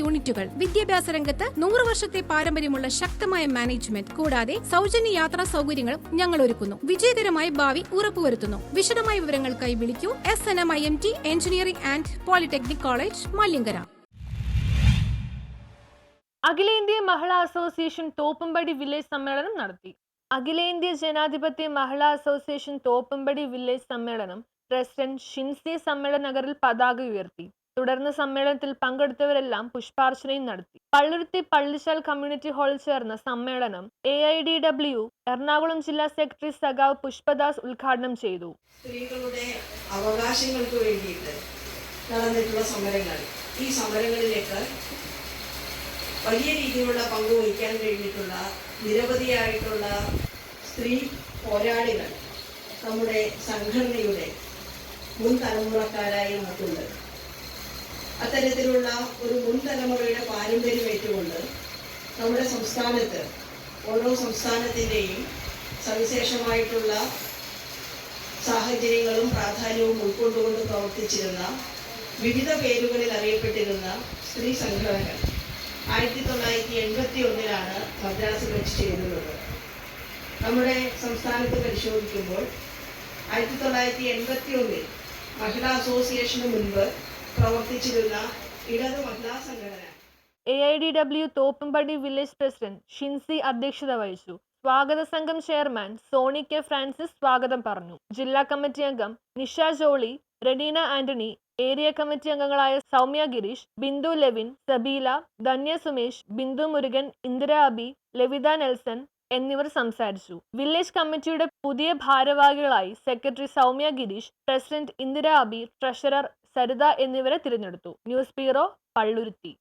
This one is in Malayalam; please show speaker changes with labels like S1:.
S1: യൂണിറ്റുകൾ. വിദ്യാഭ്യാസ രംഗത്ത് നൂറ് വർഷത്തെ പാരമ്പര്യമുള്ള ശക്തമായ മാനേജ്മെന്റ്. കൂടാതെ സൗജന്യ യാത്രാ സൗകര്യങ്ങളും ഞങ്ങൾ ഒരുക്കുന്നു വിജയകരമായ ഭാവി ഉറപ്പുവരുത്തുന്നു. വിശദമായ വിവരങ്ങൾക്കായി വിളിക്കൂ. S N M I M T engineering and polytechnic college Malankara.
S2: അഖിലേന്ത്യ മഹിളാ അസോസിയേഷൻ തോപ്പുംപടി വില്ലേജ് സമ്മേളനം നടത്തി. അഖിലേന്ത്യ ജനാധിപത്യ മഹിളാ അസോസിയേഷൻ തോപ്പുംപടി വില്ലേജ് സമ്മേളനം പ്രസിഡന്റ് ഷിൻസി സമ്മേളനഗറിൽ പതാക ഉയർത്തി. തുടർന്ന് സമ്മേളനത്തിൽ പങ്കെടുത്തവരെല്ലാം പുഷ്പാർച്ചനയും നടത്തി. പള്ളുരുത്തി പള്ളിശാൽ കമ്മ്യൂണിറ്റി ഹാളിൽ ചേർന്ന സമ്മേളനം A I D W Ernakulam ജില്ലാ സെക്രട്ടറി സഖാവ് പുഷ്പദാസ് ഉദ്ഘാടനം ചെയ്തു.
S3: സ്ത്രീകളുടെ അവകാശങ്ങൾക്ക് വേണ്ടിയിട്ട് നടന്നിട്ടുള്ള സമരങ്ങൾ. ഈ സമരങ്ങളിലേക്ക് വലിയ രീതിയിലുള്ള പങ്ക് വഹിക്കാൻ കഴിഞ്ഞിട്ടുള്ള നിരവധിയായിട്ടുള്ള സ്ത്രീ പോരാളികൾ നമ്മുടെ സംഘടനയുടെ മുൻ തലമുറക്കാരായി നമുക്കുണ്ട്. അത്തരത്തിലുള്ള ഒരു മുൻ തലമുറയുടെ പാരമ്പര്യം ഏറ്റുകൊണ്ട് നമ്മുടെ സംസ്ഥാനത്ത് ഓരോ സംസ്ഥാനത്തിന്റെയും സവിശേഷമായിട്ടുള്ള സാഹചര്യങ്ങളും പ്രാധാന്യവും ഉൾക്കൊണ്ടുകൊണ്ട് പ്രവർത്തിച്ചിരുന്ന വിവിധ പേരുകളിൽ അറിയപ്പെട്ടിരുന്ന സ്ത്രീ സംഘടനകൾ ആയിരത്തി തൊള്ളായിരത്തി എൺപത്തി ഒന്നിലാണ് മദ്രാസിൽ വെച്ച് ചേരുന്നത് നമ്മുടെ സംസ്ഥാനത്ത് പരിശോധിക്കുമ്പോൾ ആയിരത്തി തൊള്ളായിരത്തി എൺപത്തി ഒന്നിൽ മഹിളാ അസോസിയേഷന് മുൻപ് പ്രവർത്തിച്ചിരുന്ന ഇടത് മഹിളാ സംഘടന.
S2: A I D W Thoppumpady village president Shincy അധ്യക്ഷത വഹിച്ചു. സ്വാഗത സംഘം ചെയർമാൻ സോണി കെ ഫ്രാൻസിസ് സ്വാഗതം പറഞ്ഞു. ജില്ലാ കമ്മിറ്റി അംഗം നിഷ ജോളി റെഡീന ആന്റണി ഏരിയ കമ്മിറ്റി അംഗങ്ങളായ സൗമ്യ ഗിരീഷ് ബിന്ദു ലെവിൻ സബീല ധന്യ സുമേഷ് ബിന്ദു മുരുകൻ ഇന്ദിര അബി ലവിത നെൽസൺ എന്നിവർ സംസാരിച്ചു. വില്ലേജ് കമ്മിറ്റിയുടെ പുതിയ ഭാരവാഹികളായി secretary Soumya Girish president Indira Abi treasurer Saritha എന്നിവരെ തിരഞ്ഞെടുത്തു. News bureau Palluruthy.